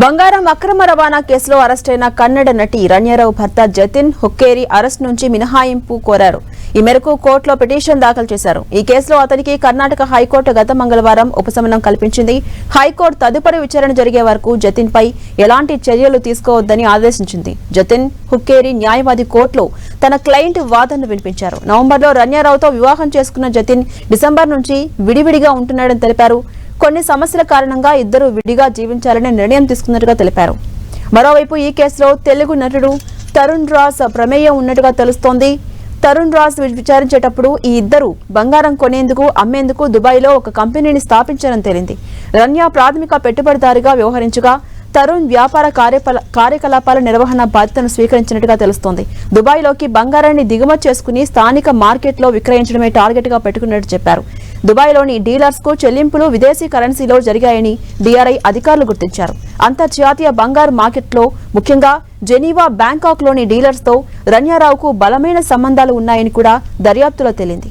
బంగారం అక్రమ రవాణా కేసులో అరెస్టైన కన్నడ నటి రణ్యారావు భర్త జతిన్ హుక్కేరి అరెస్ట్ నుంచి మినహాయింపు కోరారు. ఈ మేరకు కోర్టులో పిటిషన్ దాఖలు చేశారు. ఈ కేసులో అతనికి కర్ణాటక హైకోర్టు గత మంగళవారం ఉపశమనం కల్పించింది. హైకోర్టు తదుపరి విచారణ జరిగే వరకు జతిన్ పై ఎలాంటి చర్యలు తీసుకోవద్దని ఆదేశించింది. జతిన్ హుక్కేరి న్యాయవాది కోర్టులో తన క్లయింట్ వాదనను వినిపించారు. నవంబర్లో రణ్యారావుతో వివాహం చేసుకున్న జతిన్ డిసెంబర్ నుంచి విడివిడిగా ఉంటున్నాడని తెలిపారు. కొన్ని సమస్యల కారణంగా ఇద్దరు విడిగా జీవించాలని నిర్ణయం తీసుకున్నట్టుగా తెలిపారు. మరోవైపు ఈ కేసులో తెలుగు నటుడు తరుణ్ రాజ్ ప్రమేయం ఉన్నట్టుగా తెలుస్తోంది. తరుణ్ రాజ్ విచారించేటప్పుడు ఈ ఇద్దరు బంగారం కొనేందుకు అమ్మేందుకు దుబాయ్లో ఒక కంపెనీని స్థాపించారని తేలింది. రన్య ప్రాథమిక పెట్టుబడిదారుగా వ్యవహరించగా తరుణ్ వ్యాపార కార్యపల- కార్యకలాపాల నిర్వహణ బాధ్యతను స్వీకరించినట్టుగా తెలుస్తోంది. దుబాయ్లోకి బంగారాన్ని దిగుమతి చేసుకుని స్థానిక మార్కెట్లో విక్రయించడమే టార్గెట్గా పెట్టుకున్నట్టు చెప్పారు. దుబాయ్లోని డీలర్స్కు చెల్లింపులు విదేశీ కరెన్సీలో జరిగాయని డిఆర్ఐ అధికారులు గుర్తించారు. అంతర్జాతీయ బంగారు మార్కెట్లో ముఖ్యంగా జెనీవా బ్యాంకాక్లోని డీలర్స్తో రన్యారావుకు బలమైన సంబంధాలు ఉన్నాయని కూడా దర్యాప్తులో తేలింది.